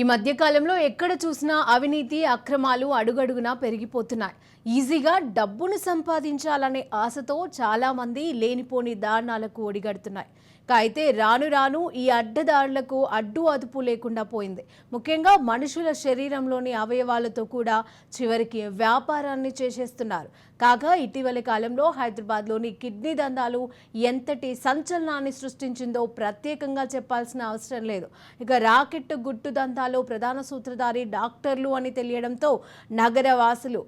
ఈ మధ్యకాలంలో ఎక్కడ చూసినా అవినీతి అక్రమాలు అడుగడుగునా పెరిగిపోతున్నాయి. ఈజీగా డబ్బును సంపాదించాలనే ఆశతో చాలామంది లేనిపోని దారుణాలకు ఒడిగడుతున్నాయి. ఇక అయితే రాను రాను ఈ అడ్డదారులకు అడ్డు అదుపు లేకుండా పోయింది. ముఖ్యంగా మనుషుల శరీరంలోని అవయవాలతో కూడా చివరికి వ్యాపారాన్ని చేసేస్తున్నారు. కాగా ఇటీవలి కాలంలో హైదరాబాద్లోని కిడ్నీ దందాలు ఎంతటి సంచలనాన్ని సృష్టించిందో ప్రత్యేకంగా చెప్పాల్సిన అవసరం లేదు. ఇక రాకెట్ గుట్టు దందాలో ప్రధాన సూత్రధారి డాక్టర్లు అని తెలియడంతో నగర వాసులు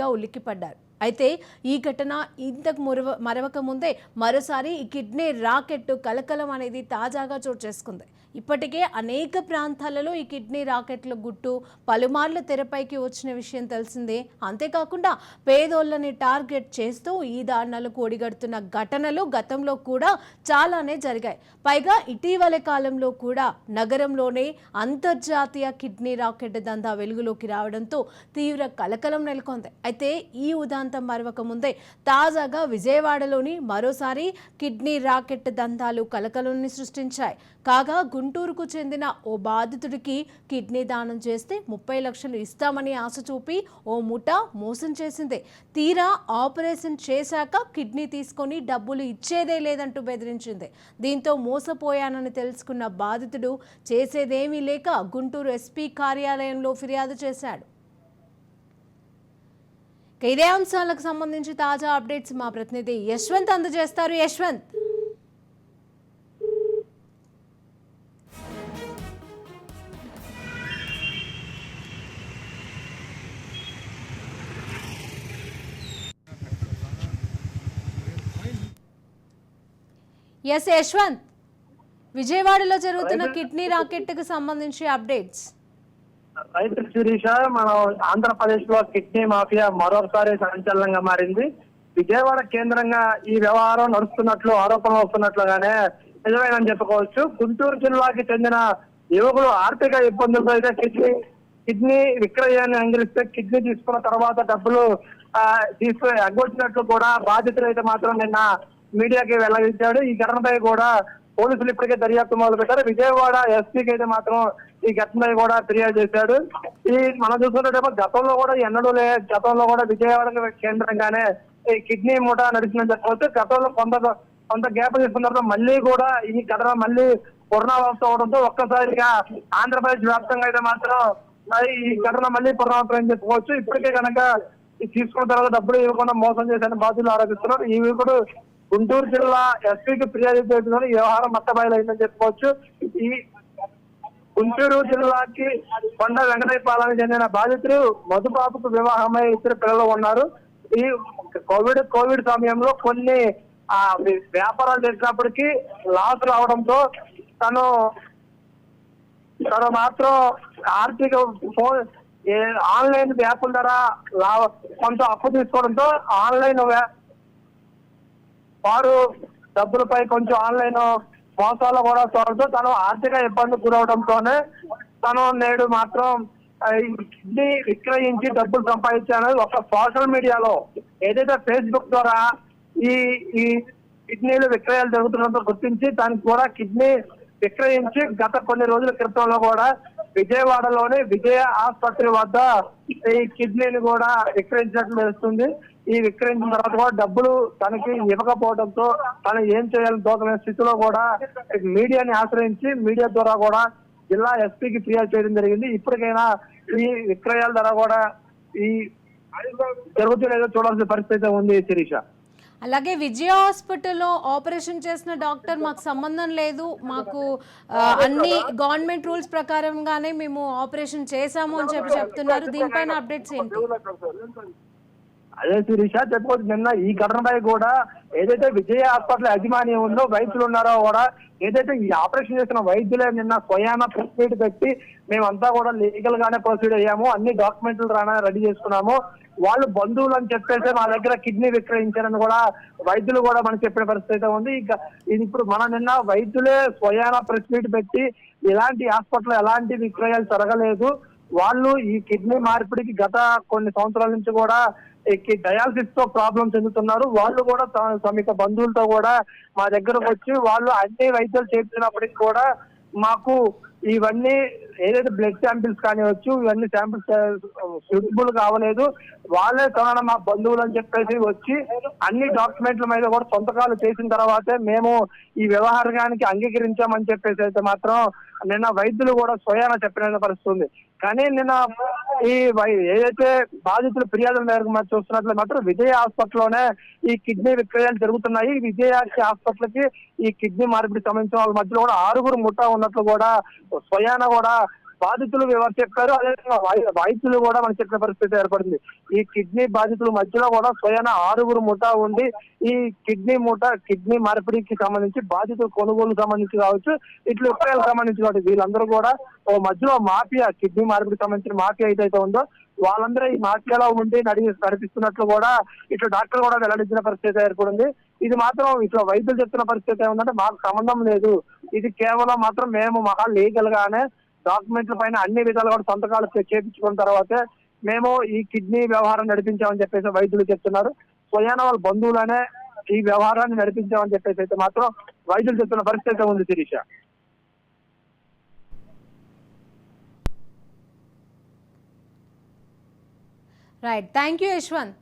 ఒక్కసారిగా ఉలిక్కిపడ్డారు. అయితే ఈ ఘటన ఇంతకు మురవ మరవక ముందే మరోసారి ఈ కిడ్నీ రాకెట్ కలకలం అనేది తాజాగా చోటు చేసుకుంది. ఇప్పటికే అనేక ప్రాంతాలలో ఈ కిడ్నీ రాకెట్ల గుట్టు పలుమార్లు తెరపైకి వచ్చిన విషయం తెలిసిందే. అంతేకాకుండా పేదోళ్ళని టార్గెట్ చేస్తూ ఈ దారుణాలకు ఒడిగడుతున్న ఘటనలు గతంలో కూడా చాలానే జరిగాయి. పైగా ఇటీవల కాలంలో కూడా నగరంలోనే అంతర్జాతీయ కిడ్నీ రాకెట్ దందా వెలుగులోకి రావడంతో తీవ్ర కలకలం నెలకొంది. అయితే ఈ ఉదాంతం మరవక ముందే తాజాగా విజయవాడలోని మరోసారి కిడ్నీ రాకెట్ దందాలు కలకలం సృష్టించాయి. కాగా గుంటూరుకు చెందిన ఓ బాధితుడికి కిడ్నీ దానం చేస్తే ముప్పై లక్షలు ఇస్తామని ఆశ చూపి ఓ ముఠ మోసం చేసింది. తీరా ఆపరేషన్ చేశాక కిడ్నీ తీసుకొని డబ్బులు ఇచ్చేదే లేదంటూ బెదిరించింది. దీంతో మోసపోయానని తెలుసుకున్న బాధితుడు చేసేదేమీ లేక గుంటూరు ఎస్పీ కార్యాలయంలో ఫిర్యాదు చేశాడు. ఇదే అంశాలకు సంబంధించి తాజా అప్డేట్స్ మా ప్రతినిధి యశ్వంత్ అందజేస్తారు. యశ్వంత్. ఎస్ యశ్వంత్ విజయవాడలో జరుగుతున్న కిడ్నీ రాకెట్కి సంబంధించి అప్డేట్స్. రైతు శిరీష మనం ఆంధ్రప్రదేశ్లో కిడ్నీ మాఫియా మరోసారి సంచలనంగా మారింది. విజయవాడ కేంద్రంగా ఈ వ్యవహారం నడుస్తున్నట్లు ఆరోపణలు వస్తున్నట్లుగానే నిజమేనని చెప్పుకోవచ్చు. గుంటూరు జిల్లాకి చెందిన యువకులు ఆర్థిక ఇబ్బందులతో అయితే కిడ్నీ కిడ్నీ విక్రయాన్ని అంగరిస్తే కిడ్నీ తీసుకున్న తర్వాత డబ్బులు ఆ, తీసుకుని ఎగ్గొచ్చినట్లు కూడా బాధితులు అయితే మాత్రం నిన్న మీడియాకి వెల్లడించాడు. ఈ ఘటనపై కూడా పోలీసులు ఇప్పటికే దర్యాప్తు మొదలు పెట్టారు విజయవాడ ఎస్పీకి అయితే మాత్రం ఈ ఘటనపై కూడా ఫిర్యాదు చేశాడు. ఈ మనం చూసుకుంటే గతంలో కూడా ఎన్నడూ లే గతంలో కూడా విజయవాడ కేంద్రంగానే ఈ కిడ్నీ మూట నడిచిందని చెప్పవచ్చు. గతంలో కొంత కొంత గ్యాప్ తీసుకున్న తర్వాత మళ్ళీ కూడా ఈ ఘటన మళ్ళీ పునరావృతం అవడంతో ఒక్కసారిగా ఆంధ్రప్రదేశ్ వ్యాప్తంగా అయితే మాత్రం ఈ ఘటన మళ్ళీ పునరావృతం అని చెప్పుకోవచ్చు ఇప్పటికే కనుక తీసుకున్న తర్వాత డబ్బులు ఇవ్వకుండా మోసం చేశారని బాధ్యులు ఆరోపిస్తున్నారు. ఈ యువకుడు గుంటూరు జిల్లా ఎస్పీకి ఫిర్యాదు చేస్తున్నారు ఈ వ్యవహారం మట్టబయలైందని చెప్పుకోవచ్చు. ఈ గుంటూరు జిల్లాకి కొండ వెంకటపాలెం చెందిన బాధితులు మధుబాబుకు వివాహమై ఇద్దరు పిల్లలు ఉన్నారు. ఈ కోవిడ్ కోవిడ్ సమయంలో కొన్ని ఆ వ్యాపారాలు చేసినప్పటికీ లాస్ రావడంతో తను తను మాత్రం ఆర్థిక ఫోన్ ఆన్లైన్ వ్యాపుల ద్వారా లా కొంత అప్పు తీసుకోవడంతో ఆన్లైన్ వ్యా- వారు డబ్బులపై కొంచెం ఆన్లైన్ మోసాలు కూడా చూడటం తను ఆర్థిక ఇబ్బంది గురవడంతోనే తను నేడు మాత్రం కిడ్నీ విక్రయించి డబ్బులు సంపాదించాను ఒక సోషల్ మీడియాలో ఏదైతే ఫేస్బుక్ ద్వారా ఈ ఈ కిడ్నీలు విక్రయాలు జరుగుతున్నట్టు గుర్తించి దానికి కూడా కిడ్నీ విక్రయించి గత కొన్ని రోజుల క్రితంలో కూడా విజయవాడలోని విజయ ఆసుపత్రి వద్ద ఈ కిడ్నీని కూడా విక్రయించినట్లు తెలుస్తుంది ఈ విక్రయించిన తర్వాత కూడా డబ్బులు తనకి ఇవ్వకపోవడంతో తను ఏం చేయాలని దోకనే స్థితిలో కూడా మీడియాని ఆశ్రయించి మీడియా ద్వారా కూడా జిల్లా ఎస్పీకి ఫిర్యాదు చేయడం జరిగింది. ఇప్పటికైనా ఈ విక్రయాల ద్వారా కూడా ఈ జరుగుతున్నదో చూడాల్సిన పరిస్థితి అయితే ఉంది శిరీష. అలాగే విజయ హాస్పిటల్లో ఆపరేషన్ చేసిన డాక్టర్ మాకు సంబంధం లేదు. మాకు అన్ని గవర్నమెంట్ రూల్స్ ప్రకారంగానే మేము ఆపరేషన్ చేశాము అని చెప్పి చెప్తున్నారు. దీనిపైన అప్డేట్స్ ఏంటి? అదే శిరీష చెప్పుకోవచ్చు నిన్న ఈ ఘటనపై కూడా ఏదైతే విజయ హాస్పిటల్ యజమాని ఉందో వైద్యులు ఉన్నారో కూడా ఏదైతే ఈ ఆపరేషన్ చేసిన వైద్యులే నిన్న స్వయాన ప్రెస్ మీట్ పెట్టి మేమంతా కూడా లీగల్ గానే ప్రొసీడ్ అయ్యాము. అన్ని డాక్యుమెంట్లు రానా రెడీ చేసుకున్నాము. వాళ్ళు బంధువులు అని చెప్పేసి మా దగ్గర కిడ్నీ విక్రయించారని కూడా వైద్యులు కూడా మనకి చెప్పిన పరిస్థితి అయితే ఉంది. ఇక ఇది ఇప్పుడు మన నిన్న వైద్యులే స్వయాన ప్రెస్ మీట్ పెట్టి ఇలాంటి హాస్పిటల్ ఎలాంటి విక్రయాలు జరగలేదు. వాళ్ళు ఈ కిడ్నీ మార్పిడికి గత కొన్ని సంవత్సరాల నుంచి కూడా ఈ డయాలసిస్తో ప్రాబ్లం చెందుతున్నారు. వాళ్ళు కూడా సమీప బంధువులతో కూడా మా దగ్గరకు వచ్చి వాళ్ళు అన్ని వైద్యాలు చేస్తున్నప్పటికీ కూడా మాకు ఇవన్నీ ఏదైతే బ్లడ్ శాంపిల్స్ కానివచ్చు ఇవన్నీ శాంపిల్స్ సూటబుల్ కావలేదు. వాళ్ళే తన మా బంధువులు అని చెప్పేసి వచ్చి అన్ని డాక్యుమెంట్ల మీద కూడా సొంతకాలు చేసిన తర్వాతే మేము ఈ వ్యవహారానికి అంగీకరించామని చెప్పేసి అయితే మాత్రం నిన్న వైద్యులు కూడా స్వయాన చెప్పిన పరిస్థితి ఉంది. కానీ నిన్న ఈ ఏదైతే బాధితుల ఫిర్యాదుల మేరకు మనం చూస్తున్నట్లు మాత్రం విజయ హాస్పిటల్లోనే ఈ కిడ్నీ విక్రయాలు జరుగుతున్నాయి. విజయ హాస్పిటల్కి ఈ కిడ్నీ మార్పిడి సంబంధించిన వాళ్ళ మధ్యలో కూడా ఆరుగురు ముఠా ఉన్నట్లు కూడా స్వయాన కూడా బాధితులు ఎవరు చెప్పారు అదేవిధంగా వై- వైద్యులు కూడా మనకు చెప్పిన పరిస్థితి ఏర్పడింది. ఈ కిడ్నీ బాధితుల మధ్యలో కూడా స్వయాన ఆరుగురు ముఠా ఉండి ఈ కిడ్నీ ముఠా కిడ్నీ మార్పిడికి సంబంధించి బాధితుల కొనుగోలు సంబంధించి కావచ్చు ఇట్లా విక్రయాలకు సంబంధించి కావచ్చు వీళ్ళందరూ కూడా ఓ మధ్యలో మాఫియా కిడ్నీ మార్పిడికి సంబంధించిన మాఫియా ఏదైతే ఉందో వాళ్ళందరూ ఈ మాఫియాలో ఉండి నడి నడిపిస్తున్నట్లు కూడా ఇట్లా డాక్టర్ కూడా వెల్లడించిన పరిస్థితి ఏర్పడింది. ఇది మాత్రం ఇట్లా వైద్యులు చెప్తున్న పరిస్థితి ఏముందంటే మాకు సంబంధం లేదు. ఇది కేవలం మాత్రం మేము మహా లీగల్ గానే డాక్యుమెంట్ల పైన అన్ని విధాలు కూడా సంతకాలు చేపించుకున్న తర్వాతే మేము ఈ కిడ్నీ వ్యవహారం నడిపించామని చెప్పేసి వైద్యులు చెప్తున్నారు. స్వయాన వాళ్ళ బంధువులనే ఈ వ్యవహారాన్ని నడిపించామని చెప్పేసి అయితే మాత్రం వైద్యులు చెప్తున్న పరిస్థితి అయితే ఉంది Sirisha. Right thank you Yashwant